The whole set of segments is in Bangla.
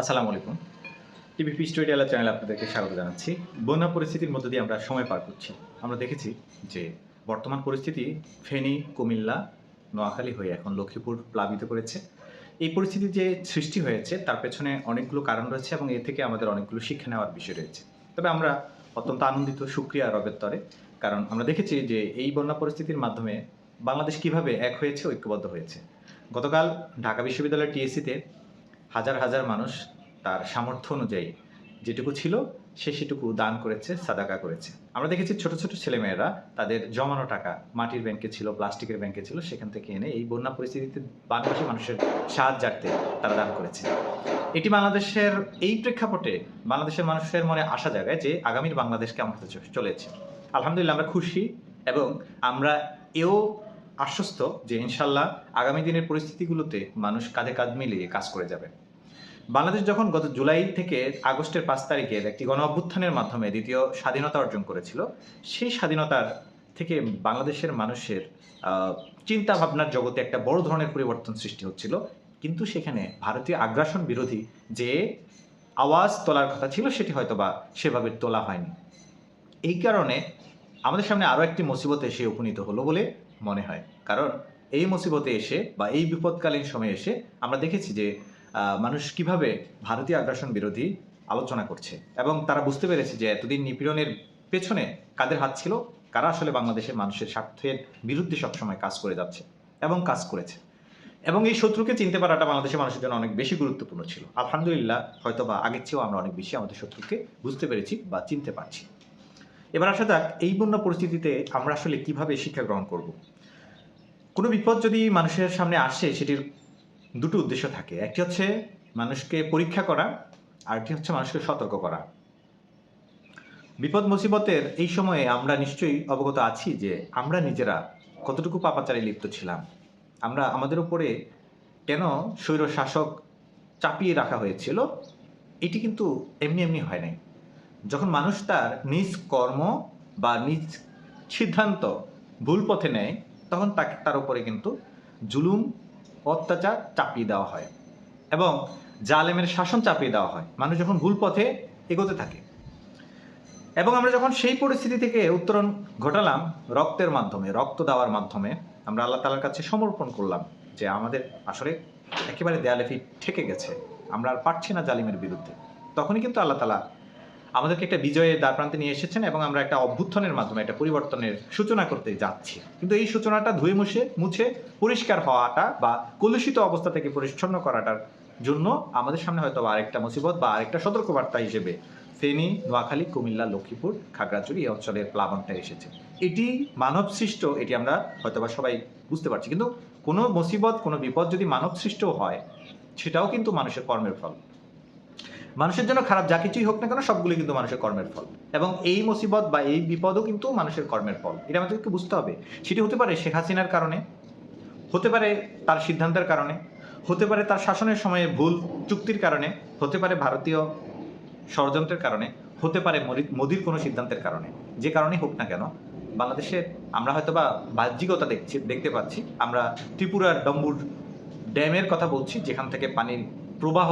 আসসালামু আলাইকুম। টিভি টিভিপি স্টুডিয়ালা চ্যানেলে আপনাদেরকে স্বাগত জানাচ্ছি। বন্যা পরিস্থিতির মধ্য দিয়ে আমরা সময় পার করছি। আমরা দেখেছি যে বর্তমান পরিস্থিতি ফেনী, কুমিল্লা, নোয়াখালী হয়ে এখন লক্ষ্মীপুর প্লাবিত করেছে। এই পরিস্থিতি যে সৃষ্টি হয়েছে, তার পেছনে অনেকগুলো কারণ রয়েছে এবং এ থেকে আমাদের অনেকগুলো শিক্ষা নেওয়ার বিষয় রয়েছে। তবে আমরা অত্যন্ত আনন্দিত, সুক্রিয়া রবের তরে, কারণ আমরা দেখেছি যে এই বন্যা পরিস্থিতির মাধ্যমে বাংলাদেশ কীভাবে এক হয়েছে, ঐক্যবদ্ধ হয়েছে। গতকাল ঢাকা বিশ্ববিদ্যালয়ের টিএসসিতে হাজার হাজার মানুষ তার সামর্থ্য অনুযায়ী যেটুকু ছিল সে সেটুকু দান করেছে, সাদাকা করেছে। আমরা দেখেছি ছোট ছোট ছেলেমেয়েরা তাদের জমানো টাকা মাটির ব্যাংকে ছিল প্লাস্টিকের ব্যাংকে ছিল, সেখান থেকে এনে এই বন্যা পরিস্থিতিতে বাংলাদেশের মানুষের সাহায্যার্থে তারা দান করেছে। এটি বাংলাদেশের, এই প্রেক্ষাপটে বাংলাদেশের মানুষের মনে আশা জাগায় যে আগামীর বাংলাদেশকে হতে চলেছে। আলহামদুলিল্লাহ আমরা খুশি এবং আমরা এও আশ্বস্ত যে ইনশাল্লাহ আগামী দিনের পরিস্থিতিগুলোতে মানুষ কাঁধে কাঁধ মিলিয়ে কাজ করে যাবে। বাংলাদেশ যখন গত জুলাই থেকে আগস্টের পাঁচ তারিখের একটি গণ অভ্যুত্থানের মাধ্যমে দ্বিতীয় স্বাধীনতা অর্জন করেছিল, সেই স্বাধীনতার থেকে বাংলাদেশের মানুষের চিন্তা ভাবনার জগতে একটা বড় ধরনের পরিবর্তন সৃষ্টি হচ্ছিল। কিন্তু সেখানে ভারতীয় আগ্রাসন বিরোধী যে আওয়াজ তোলার কথা ছিল, সেটি হয়তো বা সেভাবে তোলা হয়নি। এই কারণে আমাদের সামনে আরও একটি মুসিবত এসে উপনীত হলো বলে মনে হয়। কারণ এই মুসিবতে এসে বা এই বিপদকালীন সময়ে এসে আমরা দেখেছি যে মানুষ কীভাবে ভারতীয় আগ্রাসন বিরোধী আলোচনা করছে? এবং তারা বুঝতে পেরেছে যে এতদিন নিপীড়নের পেছনে কাদের হাত ছিল? কারা আসলে বাংলাদেশের মানুষের স্বার্থের বিরুদ্ধে সবসময় কাজ করে যাচ্ছে এবং কাজ করেছে? এবং এই শত্রুকে চিনতে পারাটা বাংলাদেশের মানুষের জন্য অনেক বেশি গুরুত্বপূর্ণ ছিল। আলহামদুলিল্লাহ হয়তো বা আগের চেয়েও আমরা অনেক বেশি আমাদের শত্রুকে বুঝতে পেরেছি বা চিনতে পারছি। এবার আসা যাক, এই বন্য পরিস্থিতিতে আমরা আসলে কীভাবে শিক্ষা গ্রহণ করব? কোনো বিপদ যদি মানুষের সামনে আসে, সেটির দুটো উদ্দেশ্য থাকে। একটি হচ্ছে মানুষকে পরীক্ষা করা আর একটি হচ্ছে মানুষকে সতর্ক করা। বিপদ, মুসিবতের এই সময়ে আমরা নিশ্চয়ই অবগত আছি যে আমরা নিজেরা কতটুকু পাপাচারে লিপ্ত ছিলাম। আমরা আমাদের উপরে কেন স্বৈর শাসক চাপিয়ে রাখা হয়েছিল, এটি কিন্তু এমনি এমনি হয় নাই। যখন মানুষ তার নিজ কর্ম বা নিজ সিদ্ধান্ত ভুল পথে নেয়, তখন তাকে, তার উপরে কিন্তু জুলুম অত্যাচার চাপিয়ে দেওয়া হয় এবং জালেমের শাসন চাপিয়ে দেওয়া হয়। মানুষ যখন ভুল পথে এগোতে থাকে। এবং আমরা যখন সেই পরিস্থিতি থেকে উত্তরণ ঘটালাম রক্তের মাধ্যমে, রক্ত দেওয়ার মাধ্যমে, আমরা আল্লাহ তালার কাছে সমর্পণ করলাম যে আমাদের আসলে একেবারে দেয়ালে ফিট ঠেকে গেছে। আমরা আর পারছি না জালিমের বিরুদ্ধে। তখনই কিন্তু আল্লাহ তালা আমাদেরকে একটা বিজয়ের দ্বার প্রান্তে নিয়ে এসেছেন এবং আমরা একটা অভ্যুত্থানের মাধ্যমে, একটা পরিবর্তনের সূচনা করতে যাচ্ছি। কিন্তু এই সূচনাটা ধুয়ে মুছে মুছে পরিষ্কার হওয়াটা বা কলুষিত অবস্থা থেকে পরিচ্ছন্ন করাটার জন্য আমাদের সামনে হয়তো আরেকটা মুসিবত বা আরেকটা সতর্কবার্তা হিসেবে ফেনী, নোয়াখালী, কুমিল্লা, লক্ষ্মীপুর খাগড়াচুরি এই অঞ্চলের প্লাবনটা এসেছে। এটি মানব সৃষ্ট এটি আমরা হয়তোবা সবাই বুঝতে পারছি। কিন্তু কোনো মুসিবত, কোনো বিপদ যদি মানব সৃষ্টও হয়, সেটাও কিন্তু মানুষের কর্মের ফল। মানুষের জন্য খারাপ যা কিছুই হোক না কেন সবগুলো কিন্তু মানুষের কর্মের ফল। এবং এই মুসিবত বা এই বিপদও কিন্তু মানুষের কর্মের ফল। এটা আমাদেরকে বুঝতে হবে। সেটি হতে পারে শেখ হাসিনার কারণে, হতে পারে তার সিদ্ধান্তের কারণে, হতে পারে তার শাসনের সময়ে ভুল চুক্তির কারণে, হতে পারে ভারতীয় ষড়যন্ত্রের কারণে, হতে পারে মোদির কোনো সিদ্ধান্তের কারণে। যে কারণেই হোক না কেন, বাংলাদেশে আমরা হয়তো বা বাহ্যিকতা দেখছি, দেখতে পাচ্ছি। আমরা ত্রিপুরার ডম্বুর ড্যামের কথা বলছি, যেখান থেকে পানির প্রবাহ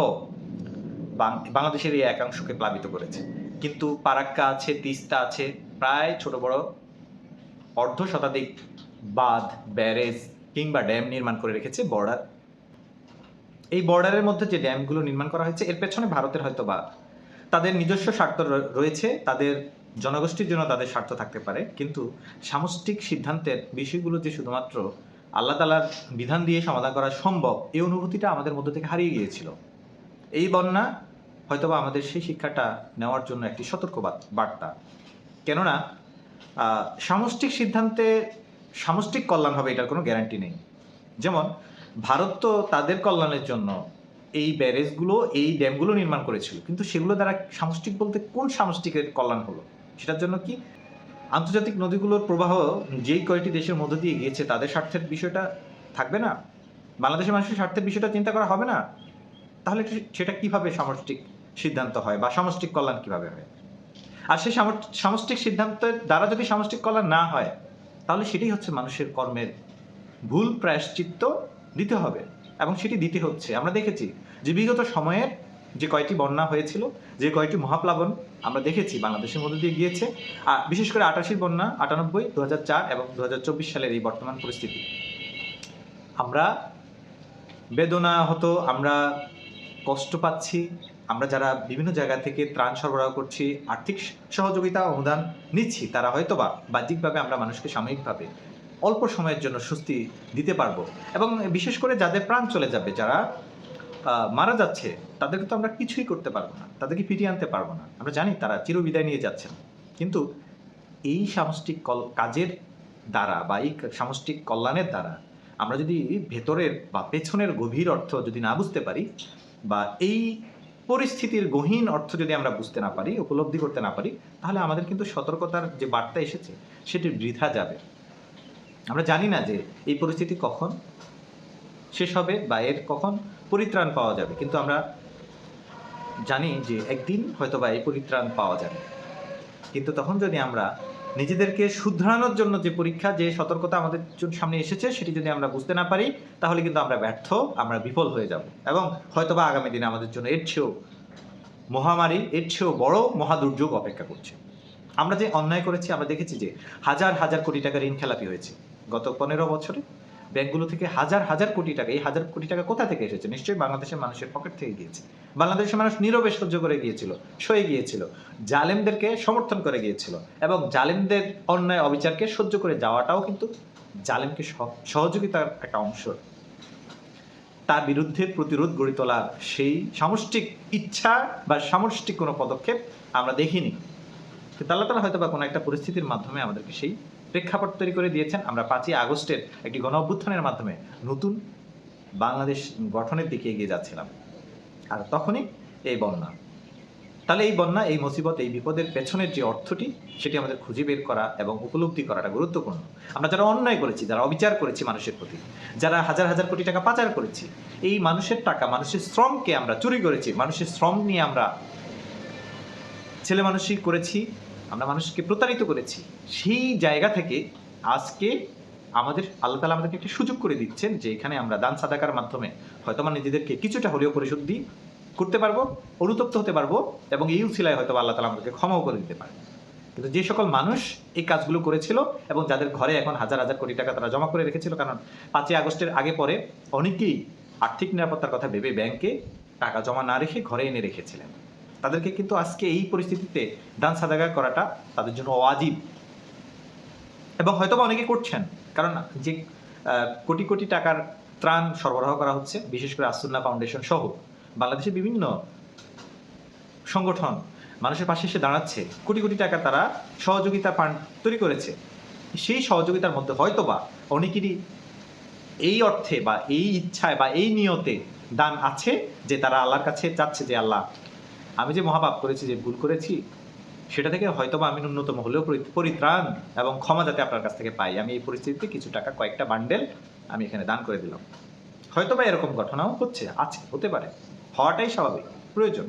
বাংলাদেশের এই একাংশকে প্লাবিত করেছে। কিন্তু পারাক্কা আছে, তিস্তা আছে, প্রায় ছোট বড় অর্ধ শতাধিক বাঁধ, ব্যারেজ কিংবা ড্যাম নির্মাণ করে রেখেছে বর্ডার। এই বর্ডারের মধ্যে যে ড্যামগুলো নির্মাণ করা হয়েছে, এর পেছনে ভারতের হয়তো বা তাদের নিজস্ব স্বার্থ রয়েছে, তাদের জনগোষ্ঠীর জন্য তাদের স্বার্থ থাকতে পারে, কিন্তু সামষ্টিক সিদ্ধান্তের বিষয়গুলো যে শুধুমাত্র আল্লাহ তালার বিধান দিয়ে সমাধান করা সম্ভব, এই অনুভূতিটা আমাদের মধ্যে থেকে হারিয়ে গিয়েছিল। এই বন্যা হয়তোবা আমাদের সেই শিক্ষাটা নেওয়ার জন্য একটি সতর্ক বার্তা। কেননা সামষ্টিক সিদ্ধান্তে সামষ্টিক কল্যাণ হবে এটার কোনো গ্যারান্টি নেই। যেমন, ভারত তো তাদের কল্যাণের জন্য এই ব্যারেজগুলো, এই ড্যামগুলো নির্মাণ করেছিল। কিন্তু সেগুলো দ্বারা সামষ্টিক বলতে কোন সামষ্টিকের কল্যাণ হলো? সেটার জন্য কি? আন্তর্জাতিক নদীগুলোর প্রবাহ যেই কয়টি দেশের মধ্য দিয়ে গিয়েছে, তাদের স্বার্থের বিষয়টা থাকবে না? বাংলাদেশের মানুষের স্বার্থের বিষয়টা চিন্তা করা হবে না? তাহলে সেটা কীভাবে সামষ্টিক সিদ্ধান্ত হয় বা সামষ্টিক কল্যাণ কীভাবে হয়? আর সেই সামষ্টিক সিদ্ধান্তের দ্বারা যদি সামষ্টিক কল্যাণ না হয়, তাহলে সেটাই হচ্ছে মানুষের কর্মের ভুল প্রায়শ্চিত্ত দিতে হবে এবং সেটি দিতে হচ্ছে। আমরা দেখেছি যে বিগত সময়ের যে কয়টি বন্যা হয়েছিল, যে কয়টি মহাপ্লাবন আমরা দেখেছি, বাংলাদেশের মধ্যে দিয়ে গিয়েছে। আর বিশেষ করে আটাশির বন্যা, আটানব্বই দু এবং দু হাজার চব্বিশ সালের এই বর্তমান পরিস্থিতি। আমরা বেদনা হতো আমরা কষ্ট পাচ্ছি। আমরা যারা বিভিন্ন জায়গা থেকে ত্রাণ সরবরাহ করছি, আর্থিক সহযোগিতা, অনুদান নিচ্ছি, তারা হয়তো বা বাহ্যিকভাবে আমরা মানুষকে সাময়িকভাবে অল্প সময়ের জন্য স্বস্তি দিতে পারব। এবং বিশেষ করে যাদের প্রাণ চলে যাবে, যারা মারা যাচ্ছে, তাদেরকে তো আমরা কিছুই করতে পারব না, তাদেরকে ফিরিয়ে আনতে পারব না। আমরা জানি তারা চিরবিদায় নিয়ে যাচ্ছেন। কিন্তু এই সামষ্টিক কল, কাজের দ্বারা বা এই সামষ্টিক কল্যাণের দ্বারা আমরা যদি ভেতরের বা পেছনের গভীর অর্থ যদি না বুঝতে পারি বা এই পরিস্থিতির গহীন অর্থ যদি আমরা বুঝতে না পারি, উপলব্ধি করতে না পারি, তাহলে আমাদের কিন্তু সতর্কতার যে বার্তা এসেছে, সেটি বৃথা যাবে। আমরা জানি না যে এই পরিস্থিতি কখন শেষ হবে বা এর কখন পরিত্রাণ পাওয়া যাবে, কিন্তু আমরা জানি যে একদিন হয়তো বা এই পরিত্রাণ পাওয়া যাবে। কিন্তু তখন যদি আমরা নিজেদেরকে শুধরানোর জন্য যে পরীক্ষা, যে সতর্কতা আমাদের সামনে এসেছে, সেটি যদি আমরা বুঝতে না পারি, তাহলে কিন্তু আমরা ব্যর্থ, আমরা বিফল হয়ে যাব। এবং হয়তোবা আগামী দিনে আমাদের জন্য এর চেয়েও মহামারী, এর চেয়েও বড় মহাদুর্যোগ অপেক্ষা করছে। আমরা যে অন্যায় করেছি, আমরা দেখেছি যে হাজার হাজার কোটি টাকা ঋণ খেলাপি হয়েছে। গত পনেরো বছরে ব্যাংকগুলো থেকে হাজার হাজার কোটি টাকা, এই হাজার কোটি টাকা কোথা থেকে এসেছে? নিশ্চয়ই বাংলাদেশের মানুষের পকেট থেকে গিয়েছে বাংলাদেশের মানুষ নীরবে সহ্য করে গিয়েছিল, সয়ে গিয়েছিল, জালেমদেরকে সমর্থন করে গিয়েছিল এবং জালেমদের অন্যায় অবিচারকে সহ্য করে যাওয়াটাও কিন্তু জালেমকে সহ- সহযোগিতার একটা অংশ। তার বিরুদ্ধে প্রতিরোধ গড়ে তোলার সেই সামষ্টিক ইচ্ছা বা সামষ্টিক কোনো পদক্ষেপ আমরা দেখিনি। কিন্তু আল্লাহ তালা হয়তো বা কোনো একটা পরিস্থিতির মাধ্যমে আমাদেরকে সেই প্রেক্ষাপট তৈরি করে দিয়েছেন। আমরা পাঁচই আগস্টের একটি গণ অভ্যুত্থানের মাধ্যমে নতুন বাংলাদেশ গঠনের দিকে এগিয়ে যাচ্ছিলাম। আর তখনই এই বন্যা। তাহলে এই বন্যা, এই মুসিবত, এই বিপদের পেছনের যে অর্থটি, সেটি আমাদের খুঁজে বের করা এবং উপলব্ধি করাটা গুরুত্বপূর্ণ। আমরা যারা অন্যায় করেছি, যারা অবিচার করেছি মানুষের প্রতি, যারা হাজার হাজার কোটি টাকা পাচার করেছি, এই মানুষের টাকা, মানুষের শ্রমকে আমরা চুরি করেছি, মানুষের শ্রম নিয়ে আমরা ছেলে মানুষই করেছি আমরা মানুষকে প্রতারিত করেছি। সেই জায়গা থেকে আজকে আমাদের, আল্লাহ তালা আমাদেরকে একটি সুযোগ করে দিচ্ছেন যে এখানে আমরা দান সাদাকার মাধ্যমে হয়তো আমরা নিজেদেরকে কিছুটা হলেও পরিশুদ্ধি করতে পারব, অনুতপ্ত হতে পারব এবং এই উছিলায় হয়তো আল্লাহ তালা আমাদেরকে ক্ষমাও করে দিতে পারে। কিন্তু যে সকল মানুষ এই কাজগুলো করেছিল এবং যাদের ঘরে এখন হাজার হাজার কোটি টাকা তারা জমা করে রেখেছিল, কারণ পাঁচই আগস্টের আগে পরে অনেকেই আর্থিক নিরাপত্তার কথা ভেবে ব্যাংকে টাকা জমা না রেখে ঘরে এনে রেখেছিলেন। তাদেরকে কিন্তু আজকে এই পরিস্থিতিতে দান সাদাগা করাটা তাদের জন্য অয়াজিব এবং হয়তো বা অনেকে করছেন, কারণ যে কোটি কোটি টাকার ত্রাণ সরবরাহ করা হচ্ছে, বিশেষ করে আসুন্না ফাউন্ডেশন সহ, বাংলাদেশের বিভিন্ন সংগঠন মানুষের পাশে এসে দাঁড়াচ্ছে, কোটি কোটি টাকা তারা সহযোগিতা ফান্ড তৈরি করেছে। সেই সহযোগিতার মধ্যে হয়তোবা অনেকেরই এই অর্থে বা এই ইচ্ছায় বা এই নিয়তে দান আছে যে তারা আল্লাহর কাছে চাচ্ছে যে আল্লাহ আমি যে মহাপাপ করেছি, যে ভুল করেছি, সেটা থেকে হয়তোবা আমি ন্যূনতম হলেও পরিত্রাণ এবং ক্ষমা যাতে আপনার কাছ থেকে পাই। আমি এই পরিস্থিতিতে কিছু টাকা, কয়েকটা বান্ডেল আমি এখানে দান করে দিলাম। হয়তোবা এরকম ঘটনাও হচ্ছে, আছে, হতে পারে। হওয়াটাই স্বাভাবিক, প্রয়োজন।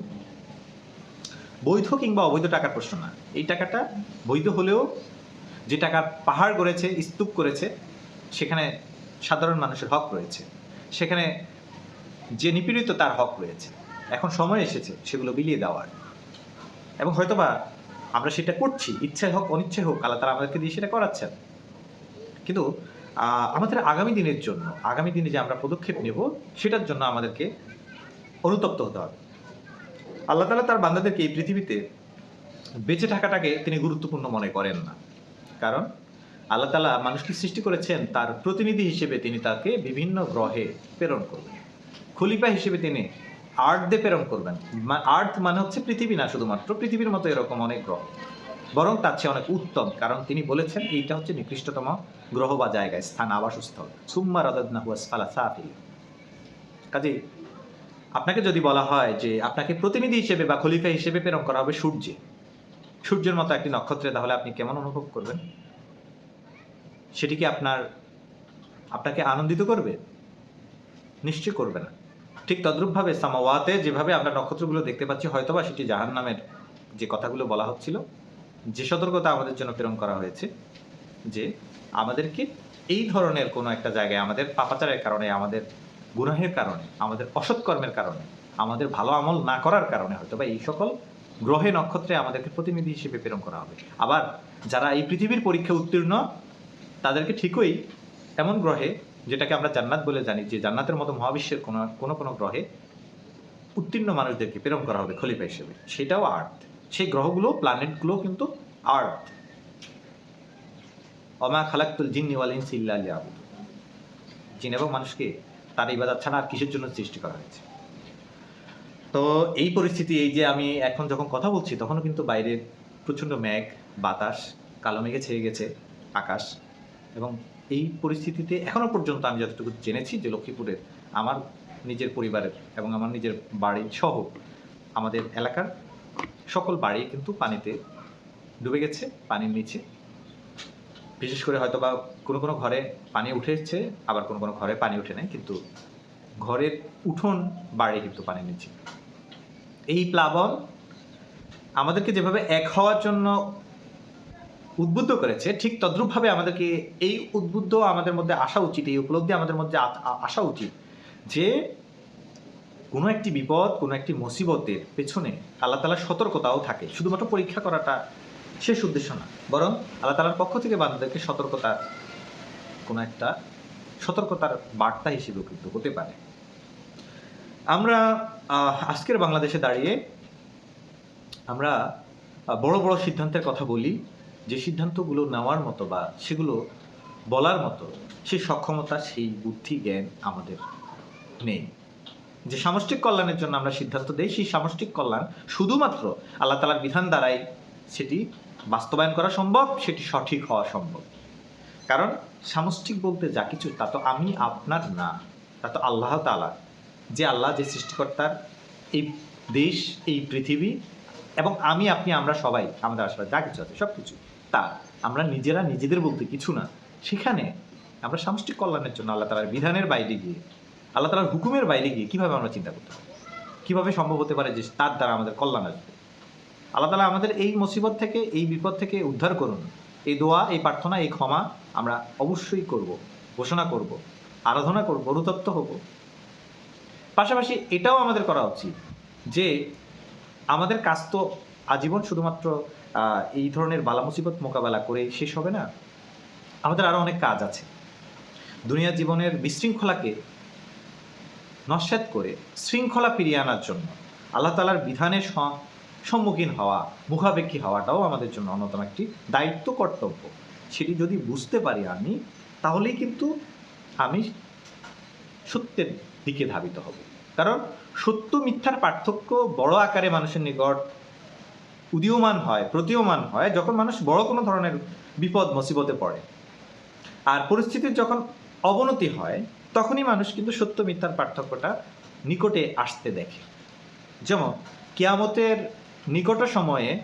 বৈধ কিংবা অবৈধ টাকার প্রশ্ন না। এই টাকাটা বৈধ হলেও যে টাকা পাহাড় করেছে স্তূপ করেছে, সেখানে সাধারণ মানুষের হক রয়েছে। সেখানে যে নিপীড়িত তার হক রয়েছে। এখন সময় এসেছে সেগুলো বিলিয়ে দেওয়ার। এবং হয়তোবা আমরা সেটা করছি, ইচ্ছায় হোক, অনিচ্ছায় হোক, আল্লাহ তারা আমাদেরকে দিয়ে সেটা করাচ্ছেন। কিন্তু আমাদের আগামী দিনের জন্য, আগামী দিনে যে আমরা পদক্ষেপ নেব, সেটার জন্য আমাদেরকে অনুতপ্ত হতে হবে। আল্লাহ তালা তার বান্দাদেরকে এই পৃথিবীতে বেঁচে থাকাটাকে তিনি গুরুত্বপূর্ণ মনে করেন না। কারণ, আল্লাহ তালা মানুষকে সৃষ্টি করেছেন, তার প্রতিনিধি হিসেবে তিনি তাকে বিভিন্ন গ্রহে প্রেরণ করবেন। খলিফা হিসেবে তিনি আর্থে প্রেরণ করবেন। আর্থ মানে হচ্ছে পৃথিবী না শুধুমাত্র, পৃথিবীর মতো এরকম অনেক গ্রহ। বরং তার চেয়ে অনেক উত্তম, কারণ তিনি বলেছেন এইটা হচ্ছে নিকৃষ্টতম গ্রহ বা জায়গায় স্থান, আবাসস্থল। সুম্মা রাদাদনা হুয়াসফালা সাফিল। কাজেই আপনাকে যদি বলা হয় যে আপনাকে প্রতিনিধি হিসেবে বা খলিফা হিসেবে প্রেরণ করা হবে সূর্যে, সূর্যের মতো একটি নক্ষত্রে তাহলে আপনি কেমন অনুভব করবেন? সেটি কি আপনার, আপনাকে আনন্দিত করবে? নিশ্চয় করবে না। ঠিক তদ্রূপভাবে সামাওয়াতে যেভাবে আমরা নক্ষত্রগুলো দেখতে পাচ্ছি, হয়তোবা সেটি জাহান নামের যে কথাগুলো বলা হচ্ছিল, যে সতর্কতা আমাদের জন্য প্রেরণ করা হয়েছে, যে আমাদেরকে এই ধরনের কোনো একটা জায়গায়, আমাদের পাপাচারের কারণে, আমাদের গুনাহের কারণে, আমাদের অসৎকর্মের কারণে, আমাদের ভালো আমল না করার কারণে হয়তো বা এই সকল গ্রহে নক্ষত্রে আমাদেরকে প্রতিনিধি হিসেবে প্রেরণ করা হবে। আবার যারা এই পৃথিবীর পরীক্ষা উত্তীর্ণ, তাদেরকে ঠিকই এমন গ্রহে যেটাকে আমরা জান্নাত বলে জানি, যে জান্নাতের মতো মহাবিশ্বের কোনো কোনো কোনো গ্রহে উত্তীর্ণ মানুষদেরকে প্রেরণ করা হবে খলিফা হিসেবে। সেটাও আর্থ সেই গ্রহগুলো প্ল্যানেটগুলো কিন্তু আর্থ অমা খালাক্তুল জিন্নি। জিন এবং মানুষকে তার ইবাদত ছাড়া আর কিসের জন্য সৃষ্টি করা হয়েছে? তো এই পরিস্থিতি, এই যে আমি এখন যখন কথা বলছি, তখনও কিন্তু বাইরের প্রচণ্ড মেঘ, বাতাস, কালো মেঘে ছেয়ে গেছে আকাশ এবং এই পরিস্থিতিতে এখনও পর্যন্ত আমি যতটুকু জেনেছি যে লক্ষ্মীপুরের আমার নিজের পরিবারের এবং আমার নিজের বাড়ি সহ আমাদের এলাকার সকল বাড়ি কিন্তু পানিতে ডুবে গেছে, পানির নিচে। বিশেষ করে হয়তো বা কোনো কোনো ঘরে পানি উঠেছে, আবার কোনো কোনো ঘরে পানি উঠে নাই, কিন্তু ঘরের উঠোন বাড়ি কিন্তু পানির নিচে। এই প্লাবন আমাদেরকে যেভাবে এক হওয়ার জন্য উদ্বুদ্ধ করেছে, ঠিক তদ্রূপভাবে আমাদেরকে এই উদ্বুদ্ধ আমাদের মধ্যে আসা উচিত, এই উপলব্ধি আমাদের মধ্যে আসা উচিত যে কোনো একটি বিপদ, কোনো একটি মুসিবতের পেছনে আল্লাহ তালার সতর্কতাও থাকে। শুধুমাত্র পরীক্ষা করাটা শেষ উদ্দেশ্য না, বরং আল্লাহ তালার পক্ষ থেকে বান্দাদেরকে সতর্কতা কোনো একটা সতর্কতার বার্তা হিসেবে কিন্তু হতে পারে। আমরা আজকের বাংলাদেশে দাঁড়িয়ে আমরা বড় বড় সিদ্ধান্তের কথা বলি। যে সিদ্ধান্তগুলো নেওয়ার মতো বা সেগুলো বলার মতো, সেই সক্ষমতা, সেই বুদ্ধি, জ্ঞান আমাদের নেই। যে সামষ্টিক কল্যাণের জন্য আমরা সিদ্ধান্ত দেই, সেই সামষ্টিক কল্যাণ শুধুমাত্র আল্লাহ তালার বিধান দ্বারাই সেটি বাস্তবায়ন করা সম্ভব, সেটি সঠিক হওয়া সম্ভব। কারণ সামষ্টিক বলতে যা কিছু, তা তো আমি, আপনার না, তা তো আল্লাহ তালা যে আল্লাহ, যে সৃষ্টিকর্তার এই দেশ, এই পৃথিবী, এবং আমি, আপনি, আমরা সবাই, আমাদের আশেপাশে যা কিছু আছে সব কিছু তা আমরা নিজেরা নিজেদের বলতে কিছু না। সেখানে আমরা সামষ্টিক কল্যাণের জন্য আল্লাহ তালার বিধানের বাইরে গিয়ে, আল্লাহ তালার হুকুমের বাইরে গিয়ে কীভাবে আমরা চিন্তা করতে পারি? কীভাবে সম্ভব হতে পারে যে তার দ্বারা আমাদের কল্যাণ আসবে? আল্লাহ তালা আমাদের এই মুসিবত থেকে, এই বিপদ থেকে উদ্ধার করুন। এই দোয়া, এই প্রার্থনা, এই ক্ষমা আমরা অবশ্যই করব, ঘোষণা করব, আরাধনা করব, অনুতপ্ত হব। পাশাপাশি এটাও আমাদের করা উচিত যে আমাদের কাজ তো আজীবন শুধুমাত্র এই ধরনের বালা মুসিবত মোকাবেলা করে শেষ হবে না? আমাদের আরও অনেক কাজ আছে। দুনিয়া জীবনের বিশৃঙ্খলাকে নস্যাৎ করে শৃঙ্খলা ফিরিয়ে আনার জন্য আল্লাহ তালার বিধানের সম্মুখীন হওয়া, মুখাপেক্ষী হওয়াটাও আমাদের জন্য অন্যতম একটি দায়িত্ব কর্তব্য। সেটি যদি বুঝতে পারি আমি, তাহলেই কিন্তু আমি সত্যের দিকে ধাবিত হব। কারণ সত্য মিথ্যার পার্থক্য বড় আকারে মানুষের নিকট উদীয়মান হয়, প্রতীয়মান হয়, যখন মানুষ বড় কোনো ধরনের বিপদ, মুসিবতে পড়ে। আর পরিস্থিতির যখন অবনতি হয়, তখনই মানুষ কিন্তু সত্য মিথ্যার পার্থক্যটা নিকটে আসতে দেখে। যেমন, কেয়ামতের নিকট সময়ে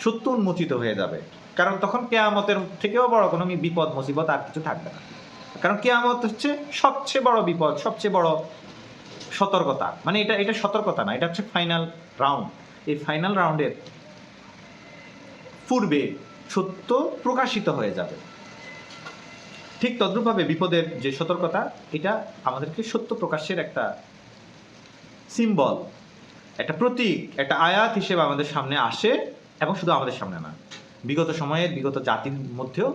সত্য উন্মোচিত হয়ে যাবে। কারণ তখন কেয়ামতের থেকেও বড় কোনো বিপদ, মুসিবত আর কিছু থাকবে না। কারণ কেয়ামত হচ্ছে সবচেয়ে বড় বিপদ, সবচেয়ে বড় সতর্কতা। মানে এটা এটা সতর্কতা না, এটা হচ্ছে ফাইনাল রাউন্ড এই ফাইনাল রাউন্ডের পূর্বে সত্য প্রকাশিত হয়ে যাবে। ঠিক তদ্রূপভাবে বিপদের যে সতর্কতা, এটা আমাদেরকে সত্য প্রকাশের একটা সিম্বল একটা প্রতীক, একটা আয়াত হিসেবে আমাদের সামনে আসে এবং শুধু আমাদের সামনে না, বিগত সময়ের, বিগত জাতির মধ্যেও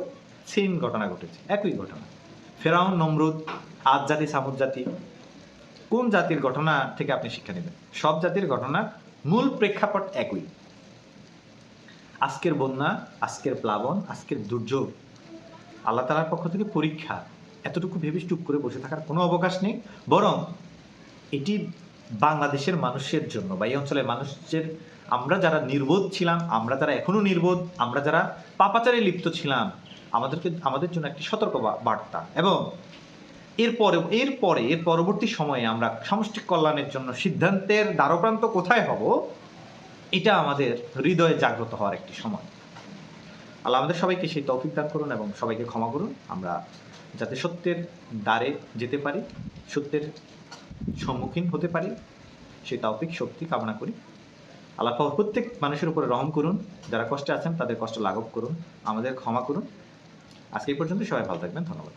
সেম ঘটনা ঘটেছে, একই ঘটনা। ফেরাউন, নমরুদ আজ জাতি সামুদ জাতি, কোন জাতির ঘটনা থেকে আপনি শিক্ষা নেবেন? সব জাতির ঘটনার মূল প্রেক্ষাপট একই। আজকের বন্যা, আজকের প্লাবন, আজকের দুর্যোগ, আল্লাহ তালার পক্ষ থেকে পরীক্ষা, এতটুকু ভেবে চুপ করে বসে থাকার কোনো অবকাশ নেই। বরং এটি বাংলাদেশের মানুষের জন্য বা এই অঞ্চলের মানুষের, আমরা যারা নির্বোধ ছিলাম, আমরা যারা এখনও নির্বোধ, আমরা যারা পাপাচারে লিপ্ত ছিলাম, আমাদেরকে, আমাদের জন্য একটি সতর্ক বার্তা। এবং এরপরে এরপরে এর পরবর্তী সময়ে আমরা সামষ্টিক কল্যাণের জন্য সিদ্ধান্তের দ্বারপ্রান্ত কোথায় হব? এটা আমাদের হৃদয়ে জাগ্রত হওয়ার একটি সময়। আল্লাহ আমাদের সবাইকে সেই তৌফিক দান করুন এবং সবাইকে ক্ষমা করুন। আমরা যাতে সত্যের দ্বারে যেতে পারি, সত্যের সম্মুখীন হতে পারি, সেই তৌফিক, শক্তি কামনা করি। আল্লাহ প্রত্যেক মানুষের উপরে রহম করুন। যারা কষ্টে আছেন, তাদের কষ্ট লাঘব করুন। আমাদের ক্ষমা করুন। আজকে এই পর্যন্ত সবাই ভালো থাকবেন। ধন্যবাদ।